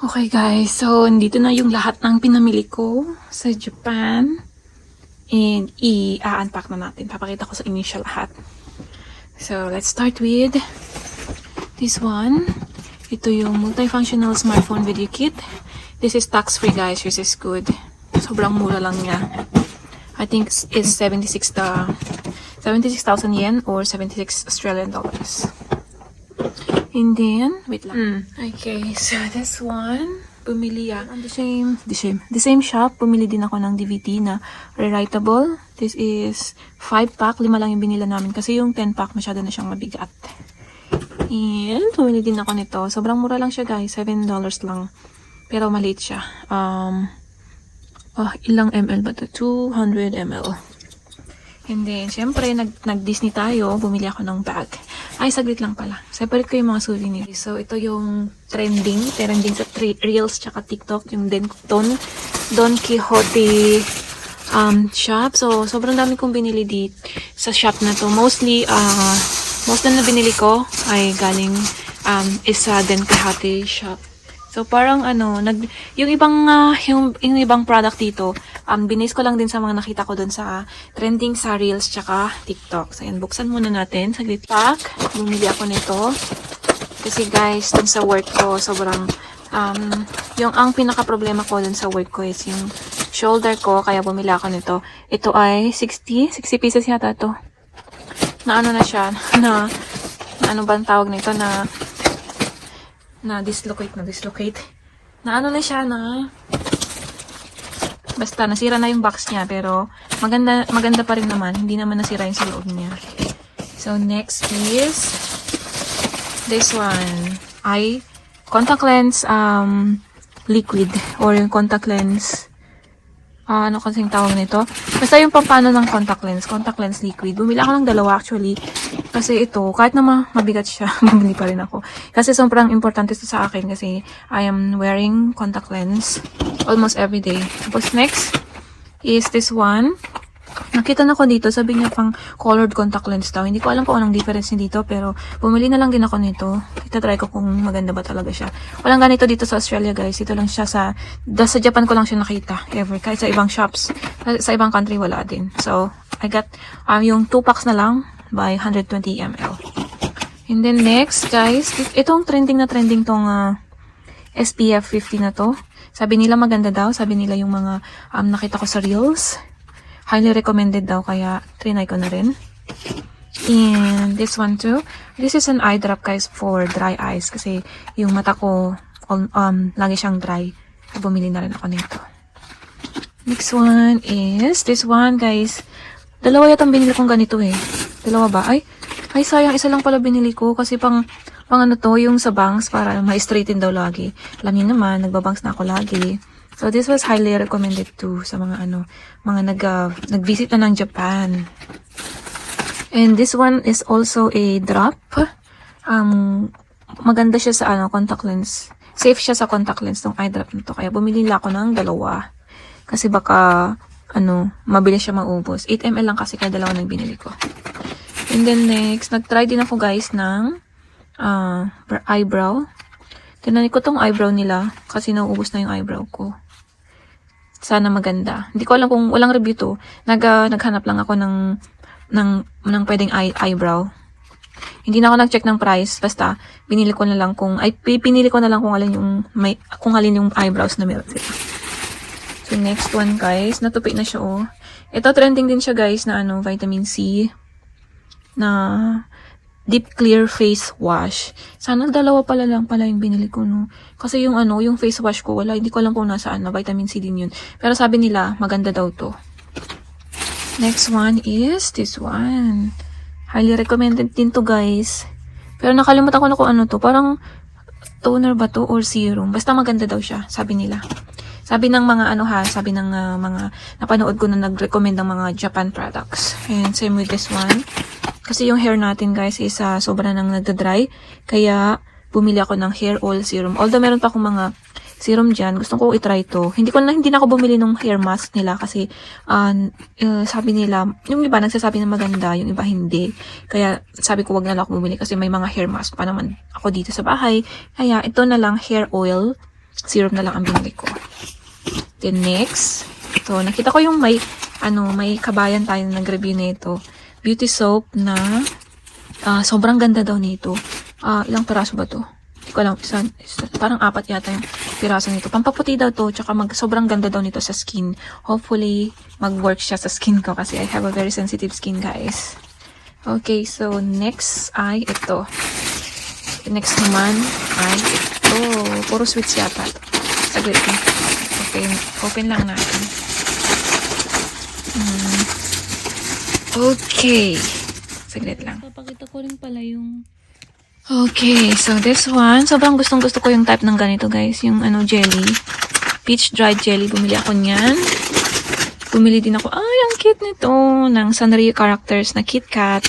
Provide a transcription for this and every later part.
Okay guys, so nandito na yung lahat ng pinamili ko sa Japan. And i-unpack na natin. Papakita ko sa inyo lahat. So let's start with this one. Ito yung multifunctional smartphone video kit. This is tax-free guys, which is good. Sobrang mura lang niya. I think it's 76 the 76,000 yen or 76 Australian dollars. And then, wait lang. Okay, so this one, bumili ako. The same, the same, the same shop, bumili din ako ng DVD na rewritable. This is 5 pack, lima lang yung binila namin kasi yung 10 pack masyado na siyang mabigat. And, bumili din ako nito. Sobrang mura lang siya guys, $7 lang. Pero maliit siya. Um, oh, ilang ml ba to? 200 ml. And then, syempre, nag, nag-Disney tayo. Bumili ako ng bag. Ay, saglit lang pala. Separate ko yung mga souvenirs. So, ito yung trending. Trending sa Reels tsaka TikTok. Yung Don, Don Quixote um, shop. So, sobrang dami kong binili dito sa shop na to. Mostly, uh, most na binili ko ay galing um, isa Den Quixote shop. So parang ano, nag yung ibang ah, yung, yung ibang product dito, um binis ko lang din sa mga nakita ko doon sa trending sa Reels tsaka TikTok. So yan, buksan muna natin saglit pack. Bumili ako nito. Kasi guys, dun sa work ko, sobrang um yung ang pinaka problema ko dun sa work ko is yung shoulder ko, kaya bumili ako nito. Ito ay 60, 60 pieces yata to. Na ano na siya, na, na ano bang tawag nito na na dislocate na dislocate. Na ano na siya na basta nasira na yung box niya pero maganda maganda pa rin naman. Hindi naman nasira yung sa loob niya. So next is this one. Ay contact lens um liquid or yung contact lens Ah, ano kasing tawag nito? Basta yung pampano ng contact lens, contact lens liquid. Bumili ako ng dalawa actually. Kasi ito, kahit na ma- mabigat siya, bumili pa rin ako. Kasi sobrang importante ito sa akin kasi I am wearing contact lens almost every day. Tapos next is this one. Nakita na ko dito, sabi niya pang colored contact lens daw. Hindi ko alam kung anong difference niya dito, pero bumili na lang din ako nito. Itatry ko kung maganda ba talaga siya. Walang ganito dito sa Australia, guys. Ito lang siya sa, da, sa Japan ko lang siya nakita, ever. Kahit sa ibang shops, sa, sa ibang country, wala din. So, I got um, yung 2 packs na lang by 120 ml. And then next, guys, itong trending na trending tong ah, SPF 50 na to. Sabi nila maganda daw. Sabi nila yung mga um, nakita ko sa Reels. Highly recommended daw, kaya trinay ko na rin. And this one too. This is an eye drop guys for dry eyes kasi yung mata ko um lagi siyang dry. Bumili na rin ako nito. Next one is this one guys. Dalawa yata ang binili kong ganito eh. Dalawa ba? Ay, ay sayang isa lang pala binili ko kasi pang pang ano to yung sa bangs para ma-straighten daw lagi. Alam niyo naman, nagbabangs na ako lagi. So this was highly recommended too sa mga ano, mga nag uh, nag-visit na ng Japan. And this one is also a drop. Um, maganda siya sa ano, contact lens. Safe siya sa contact lens tong eye drop na to. Kaya bumili lang ako ng dalawa. Kasi baka, ano, mabilis siya maubos. 8 ml lang kasi kaya dalawa nang binili ko. And then next, nag-try din ako guys ng uh, eyebrow. Tinanong ko tong eyebrow nila kasi nauubos na yung eyebrow ko. Sana maganda. Hindi ko alam kung walang review to. Nag, ah, naghanap lang ako ng ng ng pwedeng eye, eyebrow. Hindi na ako nag-check ng price. Basta, binili ko na lang kung, ay, pi- pinili ko na lang kung alin yung, may, kung alin yung eyebrows na meron sila. So, next one, guys. Natupi na siya, oh. Ito, trending din siya, guys, na ano, vitamin C. Na deep clear face wash. Sana dalawa pala lang pala yung binili ko, no. Kasi yung ano, yung face wash ko, wala, hindi ko alam kung nasaan na. Vitamin C din yun. Pero sabi nila, maganda daw to. Next one is this one. Highly recommended din to guys. Pero nakalimutan ko na kung ano to. Parang toner ba to or serum. Basta maganda daw siya, sabi nila. Sabi ng mga ano ha, sabi ng ah, mga napanood ko na nag-recommend ng mga Japan products. And same with this one. Kasi yung hair natin guys is uh, sobra nang nagda-dry. Kaya bumili ako ng hair oil serum. Although meron pa akong mga serum dyan, gusto ko i-try to. Hindi ko na, hindi na ako bumili ng hair mask nila kasi uh, sabi nila, yung iba nagsasabi na maganda, yung iba hindi. Kaya sabi ko wag na lang ako bumili kasi may mga hair mask pa naman ako dito sa bahay. Kaya ito na lang hair oil Serum na lang ang binili ko. Then next, ito, nakita ko yung may, ano, may kabayan tayo na nag-review nito. Beauty soap na, ah, sobrang ganda daw nito. Ah, ilang peraso ba to? Hindi ko alam, isa, isa- parang apat yata yung piraso nito. Pampaputi daw to, tsaka mag, sobrang ganda daw nito sa skin. Hopefully, mag-work siya sa skin ko kasi I have a very sensitive skin, guys. Okay, so next ay ito. Next naman ay ito. Puro sweets yata. Saglit lang. Open, open lang natin. Hmm. Okay. Saglit lang. Papakita ko rin pala yung... Okay, so this one, sobrang gustong gusto ko yung type ng ganito guys. Yung ano, jelly. Peach dried jelly. Bumili ako niyan. Bumili din ako, ay, ang cute nito, ng Sanrio characters na KitKat.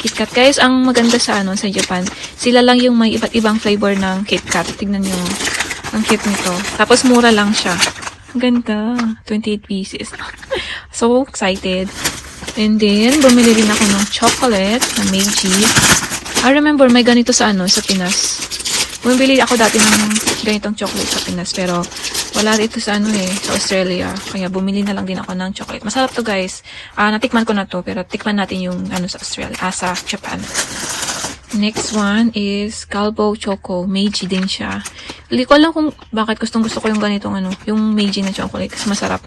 KitKat. Guys, ang maganda sa ano sa Japan, sila lang yung may iba't ibang flavor ng KitKat. Tignan nyo. Ang cute nito. Tapos mura lang siya. Ang ganda. 28 pieces. so excited. And then, bumili din ako ng chocolate na Meiji. I remember may ganito sa ano, sa Pinas. Bumili ako dati ng ganitong chocolate sa Pinas, pero wala dito sa ano eh, sa Australia. Kaya bumili na lang din ako ng chocolate. Masarap to guys. Ah, natikman ko na to, pero tikman natin yung ano sa Australia, ah, sa Japan. Next one is Calbo Choco. Meiji din siya. Hindi ko alam kung bakit gustong gusto ko yung ganitong ano, yung Meiji na chocolate kasi masarap.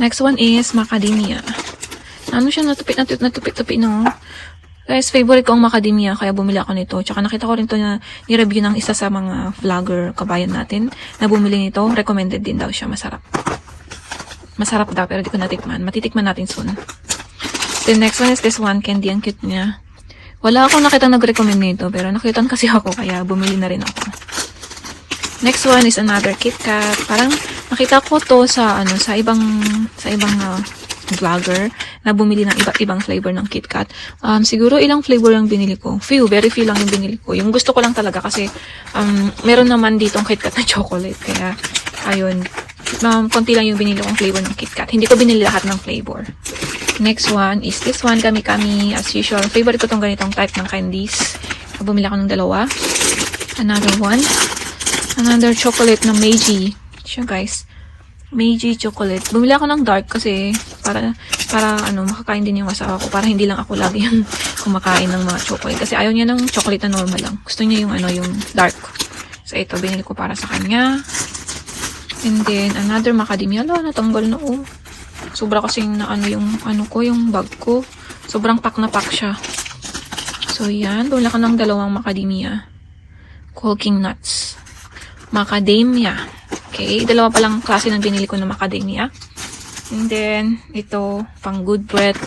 Next one is Macadamia. Ano siya, natupit, natupit, natupit, natupit, no? Guys, favorite ko ang macadamia, kaya bumili ako nito. Tsaka nakita ko rin to na ni-review ng isa sa mga vlogger kabayan natin na bumili nito. Recommended din daw siya, masarap. Masarap daw, pero di ko natikman. Matitikman natin soon. The next one is this one, candy. Ang cute niya. Wala akong nakita nag-recommend nito, pero nakita kasi ako, kaya bumili na rin ako. Next one is another KitKat. Parang nakita ko to sa ano sa ibang sa ibang uh, vlogger na bumili ng iba't ibang flavor ng KitKat. Um, siguro ilang flavor yung binili ko. Few, very few lang yung binili ko. Yung gusto ko lang talaga kasi um, meron naman ditong KitKat na chocolate. Kaya, ayun. Um, konti lang yung binili kong flavor ng KitKat. Hindi ko binili lahat ng flavor. Next one is this one. Kami-kami, as usual. Favorite ko tong ganitong type ng candies. Bumili ako ng dalawa. Another one. Another chocolate na Meiji. Siya guys. Meiji chocolate. Bumili ako ng dark kasi para para ano makakain din yung asawa ko para hindi lang ako lagi yung kumakain ng mga chocolate kasi ayaw niya ng chocolate na normal lang. Gusto niya yung ano yung dark. So ito binili ko para sa kanya. And then another macadamia. Ala, natanggal na oh. Sobra kasing na ano yung ano ko, yung bag ko. Sobrang pack na pack siya. So yan, bumili ako ng dalawang macadamia. Walking nuts. Macadamia. Okay, dalawa pa lang klase ng binili ko na macadamia. And then, ito, pang good breath.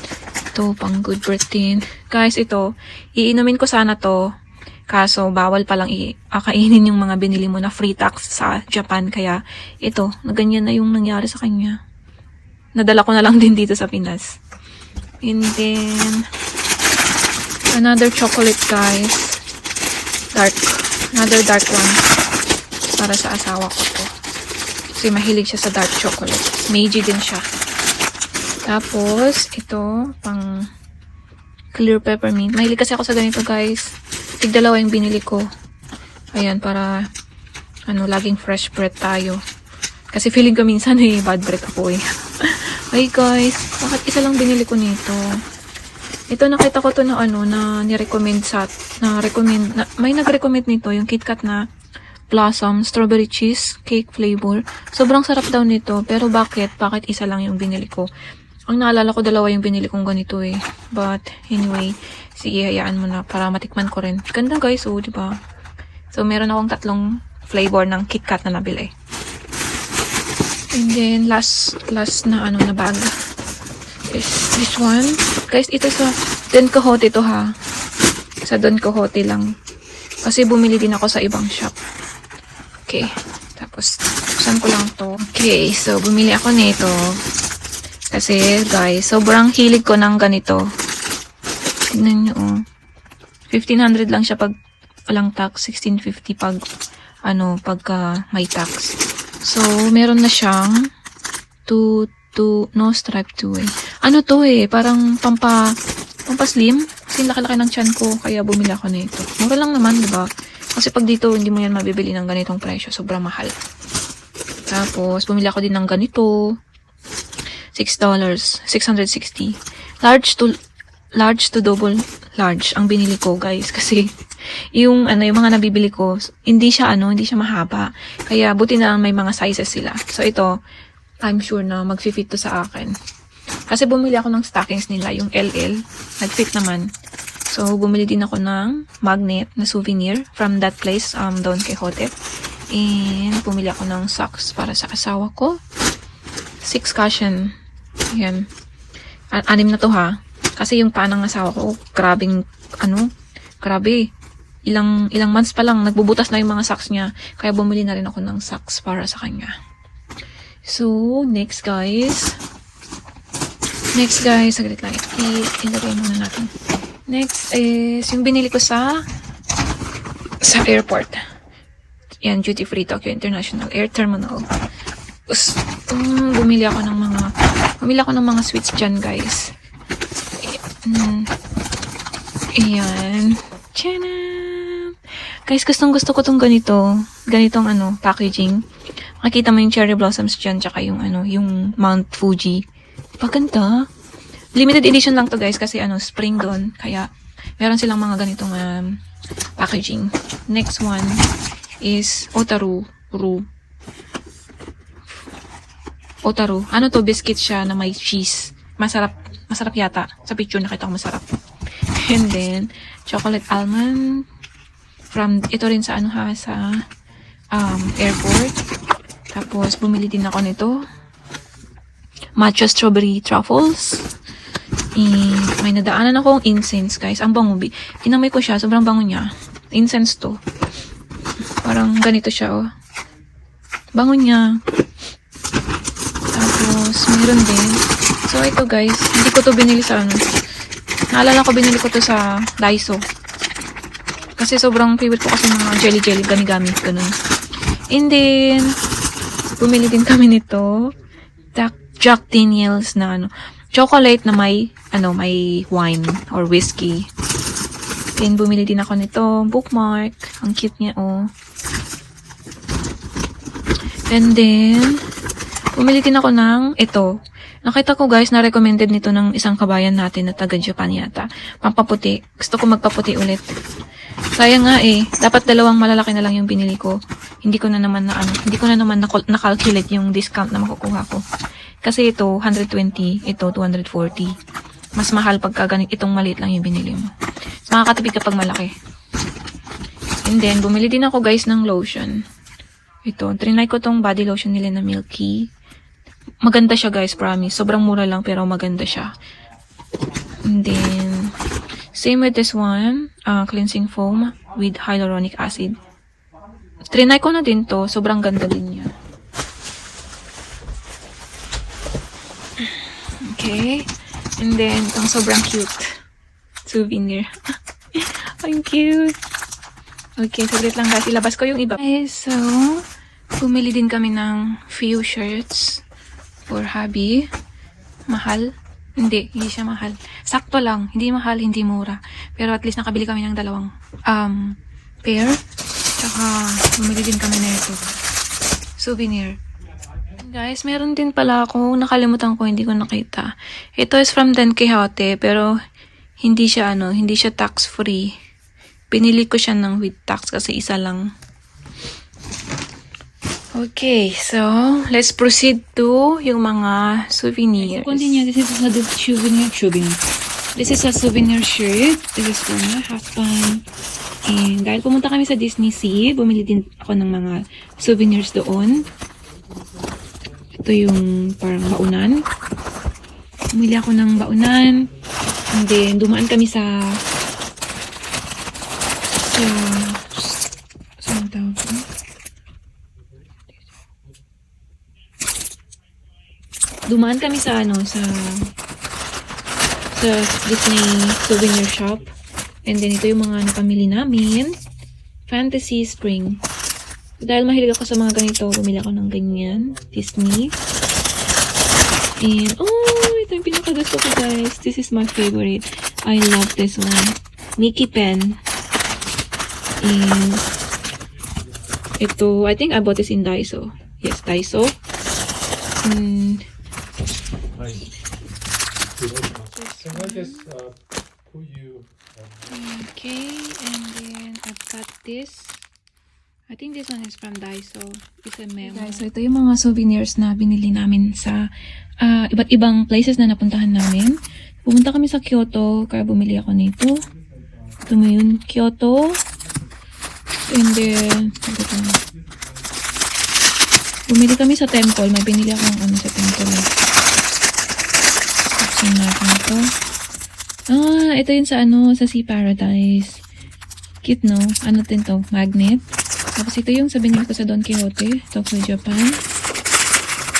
Ito, pang good breath din. Guys, ito, iinumin ko sana to. Kaso, bawal palang i-akainin yung mga binili mo na free tax sa Japan. Kaya, ito, ganyan na yung nangyari sa kanya. Nadala ko na lang din dito sa Pinas. And then, another chocolate, guys. Dark. Another dark one. Para sa asawa ko to. Kasi mahilig siya sa dark chocolate. Meiji din siya. Tapos, ito, pang clear peppermint. Mahilig kasi ako sa ganito, guys. Tig dalawa yung binili ko. Ayan, para, ano, laging fresh breath tayo. Kasi feeling ko minsan eh, bad breath ako eh. Ay, guys, bakit isa lang binili ko nito? Ito, nakita ko to na ano, na ni-recommend sa, na recommend, na, may nag-recommend nito, yung KitKat na Blossom Strawberry Cheese Cake Flavor. Sobrang sarap daw nito. Pero bakit? Bakit isa lang yung binili ko? Ang naalala ko, dalawa yung binili kong ganito eh. But, anyway, sige, hayaan mo na para matikman ko rin. Ganda guys, oh, di ba? So, meron akong tatlong flavor ng KitKat na nabili. And then, last, last na ano na bag is this one. Guys, ito sa Don Quixote to ha. Sa Don Quixote lang. Kasi bumili din ako sa ibang shop. Okay. Tapos, saan ko lang to? Okay, so bumili ako nito. Kasi, guys, sobrang hilig ko ng ganito. Tignan nyo, oh. 1500 lang siya pag walang tax. 1650 pag, ano, pagka may tax. So, meron na siyang 2, 2, no stripe 2 eh. Ano to eh, parang pampa, pampa slim. Kasi laki-laki ng chan ko, kaya bumili ako nito. Mura lang naman, di ba? Kasi pag dito, hindi mo yan mabibili ng ganitong presyo. Sobrang mahal. Tapos, bumili ako din ng ganito. $6. 660. Large to large to double large ang binili ko, guys. Kasi yung ano, yung mga nabibili ko, hindi siya ano, hindi siya mahaba. Kaya buti na may mga sizes sila. So ito, I'm sure na mag-fit to sa akin. Kasi bumili ako ng stockings nila, yung LL. Nag-fit naman. So, bumili din ako ng magnet na souvenir from that place, um, Don Quixote. And, bumili ako ng socks para sa asawa ko. Six cushion. Yan. A- anim na to ha. Kasi yung paa ng asawa ko, grabing, ano, grabe. Ilang, ilang months pa lang, nagbubutas na yung mga socks niya. Kaya bumili na rin ako ng socks para sa kanya. So, next guys. Next guys, saglit lang. I- ilagay muna natin. Next is yung binili ko sa sa airport. Yan, duty free Tokyo International Air Terminal. Tapos, um, bumili ako ng mga bumili ako ng mga sweets dyan, guys. Mm. Ayan. Tchanan! Guys, gustong gusto ko tong ganito. Ganitong ano, packaging. Makikita mo yung cherry blossoms dyan, tsaka yung ano, yung Mount Fuji. Paganda. Limited edition lang to guys kasi ano, spring doon. Kaya, meron silang mga ganitong um, packaging. Next one is Otaru. Ru. Otaru. Ano to? Biscuit siya na may cheese. Masarap. Masarap yata. Sa picture nakita ko masarap. And then, chocolate almond. From, ito rin sa ano ha, sa um, airport. Tapos, bumili din ako nito. Matcha strawberry truffles. Eh, may nadaanan akong incense, guys. Ang bango. Inamoy ko siya. Sobrang bango niya. Incense to. Parang ganito siya, oh. Bango niya. Tapos, meron din. So, ito, guys. Hindi ko to binili sa ano. Naalala ko, binili ko to sa Daiso. Kasi sobrang favorite ko kasi mga jelly-jelly, gami-gami, ganun. And then, bumili din kami nito. Jack Daniels na ano, chocolate na may, ano, may wine or whiskey. Then, bumili din ako nito, bookmark. Ang cute niya, oh. And then, bumili din ako ng ito. Nakita ko guys, na recommended nito ng isang kabayan natin na taga Japan yata. Pampaputi. Gusto ko magpaputi ulit. Sayang nga eh. Dapat dalawang malalaki na lang yung binili ko. Hindi ko na naman na ano, hindi ko na naman nakalculate yung discount na makukuha ko. Kasi ito, 120. Ito, 240. Mas mahal pagka ganit, itong maliit lang yung binili mo. Mas makakatipid kapag malaki. And then, bumili din ako guys ng lotion. Ito, trinay ko tong body lotion nila na Milky. Maganda siya guys, promise. Sobrang mura lang pero maganda siya. And then, same with this one, uh, cleansing foam with hyaluronic acid. Trinay ko na din to. Sobrang ganda din niya. Okay. And then, itong sobrang cute. Souvenir. Ang cute. Okay, saglit lang guys. Ilabas ko yung iba. Okay, so, bumili din kami ng few shirts for hubby. Mahal. Hindi, hindi siya mahal. Sakto lang. Hindi mahal, hindi mura. Pero at least nakabili kami ng dalawang um, pair. Tsaka, bumili din kami na ito. Souvenir. Guys, meron din pala ako. Nakalimutan ko, hindi ko nakita. Ito is from Dan Quixote, pero hindi siya ano, hindi siya tax-free. Pinili ko siya ng with tax kasi isa lang. Okay, so let's proceed to yung mga souvenirs. Continue. This is a souvenir souvenir. This is a souvenir shirt. This is for my husband. And dahil pumunta kami sa Disney Sea, bumili din ako ng mga souvenirs doon. Ito yung parang baunan. Bumili ako ng baunan. And then, dumaan kami sa sa saan tawag ko? Dumaan kami sa ano, sa sa Disney souvenir shop. And then, ito yung mga napamili namin. Fantasy Spring. Dahil mahilig ako sa mga ganito, bumili ako ng ganyan. Disney. And, oh, ito yung pinakagusto ko, guys. This is my favorite. I love this one. Mickey pen. And, ito, I think I bought this in Daiso. Yes, Daiso. And Right. Can I just uh, put you? Okay, and then I've got this. I think this one is from Daiso. It's a memo. Guys, so ito yung mga souvenirs na binili namin sa ah, iba't ibang places na napuntahan namin. Pumunta kami sa Kyoto, kaya bumili ako nito. Ito mo yun, Kyoto. And then, na. Bumili kami sa temple. May binili akong ano sa temple. Buksan natin ito. Ah, ito yun sa ano, sa Sea Paradise. Cute, no? Ano din to? Magnet. Tapos ito yung sa binili ko sa Don Quixote, Tokyo, Japan.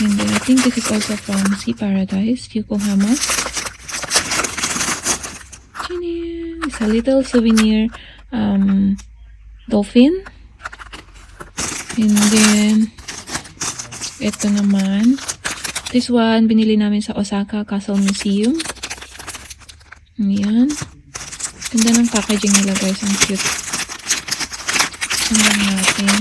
And then, I think this is also from Sea Paradise, Yokohama. Chinin! It's a little souvenir um, dolphin. And then, ito naman. This one, binili namin sa Osaka Castle Museum. Ayan. Ganda ng packaging nila guys. Ang cute. Tingnan natin.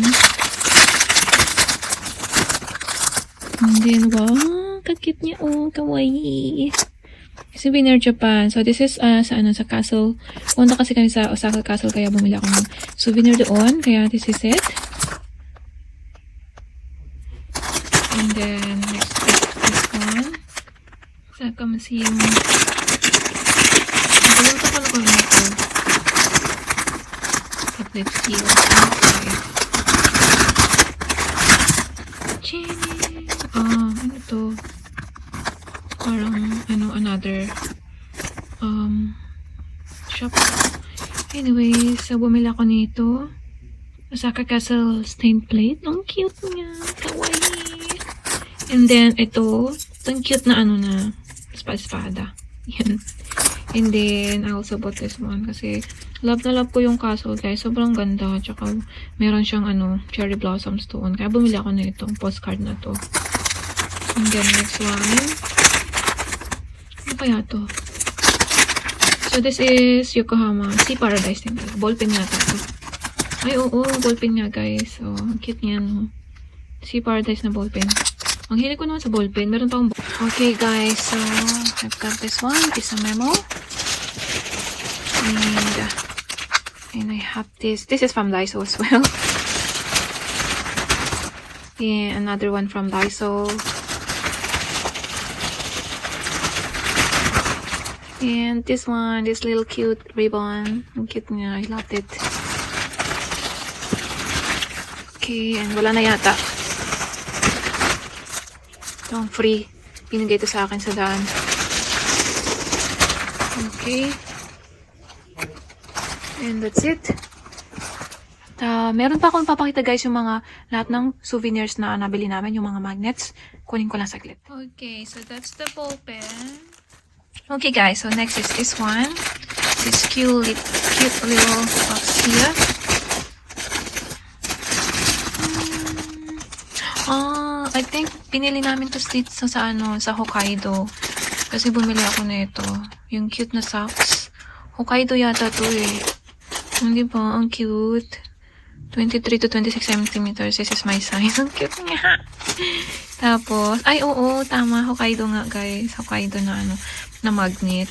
And then, wow, kakit niya. Oh, kawaii. Souvenir Japan. So, this is uh, sa, ano, sa castle. Punta kasi kami sa Osaka Castle, kaya bumili ako ng souvenir doon. Kaya this is it. And then, next is this one. Osaka Museum. Nakalimutan ko na kung ano ito. But let's see what's inside. Jenny! Um, ano to? Parang, ano, another, um, shop. Anyway, so bumili ako nito. Osaka Castle stained plate. Ang cute niya. Kawaii. And then, ito. Itong cute na ano na, espada. Yan. And then, I also bought this one kasi love na love ko yung castle guys. Sobrang ganda. Tsaka meron siyang ano, cherry blossoms doon. Kaya bumili ako na itong postcard na to. And then next one. Ano kaya to? So this is Yokohama Sea Paradise din talaga. Ballpen nga to. Ay oo, ballpen nga guys. So, ang cute niya no. Sea Paradise na ballpen. Ang hilig ko naman sa ballpen. Meron pa akong Okay guys, so I've got this one. It's a memo. And, uh, and I have this. This is from Daiso as well. Yeah, another one from Daiso. And this one, this little cute ribbon. Ang cute niya. I loved it. Okay, and wala na yata. Ito ang free. Binigay ito sa akin sa daan. Okay. And that's it. At, ah, meron pa akong papakita guys yung mga lahat ng souvenirs na nabili namin, yung mga magnets. Kunin ko lang saglit. Okay, so that's the ball pen. Okay guys, so next is this one. This cute, lit- cute little box here. Ah, I think pinili namin to dito sa, sa ano, sa Hokkaido. Kasi bumili ako na ito. Yung cute na socks. Hokkaido yata to eh. Hindi ba? Ang cute. 23 to 26 centimeters. This is my size. Ang cute niya. Tapos, ay oo, tama. Hokkaido nga guys. Hokkaido na ano, na magnet.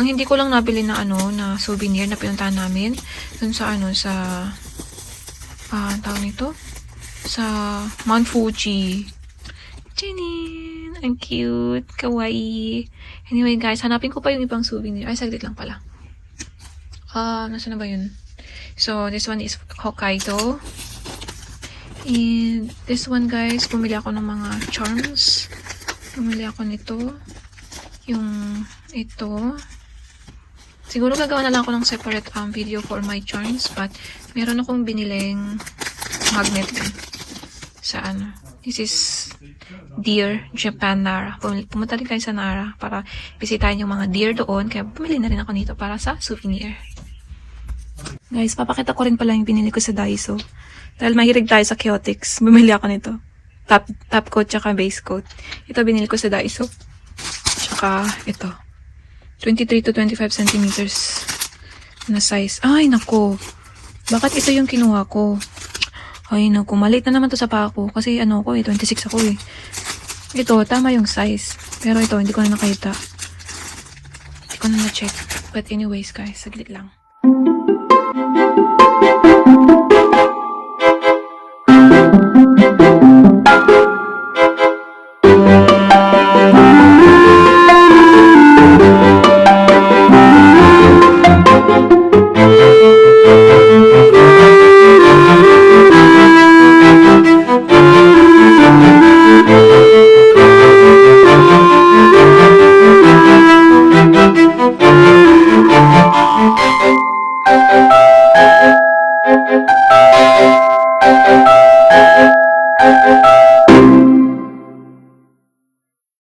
Ang hindi ko lang nabili na ano, na souvenir na pinuntahan namin. Dun sa ano, sa, ah, tawag nito? Sa Mount Fuji. Tinin! Ang cute. Kawaii. Anyway guys, hanapin ko pa yung ibang souvenir. Ay, saglit lang pala. Ah, nasa na ba yun? So, this one is Hokkaido. And this one guys, bumili ako ng mga charms. Bumili ako nito. Yung ito. Siguro gagawa na lang ako ng separate um, video for my charms. But, meron akong biniling magnet. Sa ano. This is Deer Japan Nara. Pum- Pumunta rin kayo sa Nara para bisitahin yung mga deer doon. Kaya bumili na rin ako nito para sa souvenir. Guys, papakita ko rin pala yung binili ko sa Daiso. Dahil mahilig tayo sa chaotix, bumili ako nito. Top, top coat tsaka base coat. Ito binili ko sa Daiso. Tsaka ito. 23 to 25 centimeters na size. Ay, nako. Bakit ito yung kinuha ko? Ay, naku, maliit na naman to sa paa ko. Kasi ano ko eh, 26 ako eh. Ito, tama yung size. Pero ito, hindi ko na nakita. Hindi ko na na-check. But anyways, guys, saglit lang.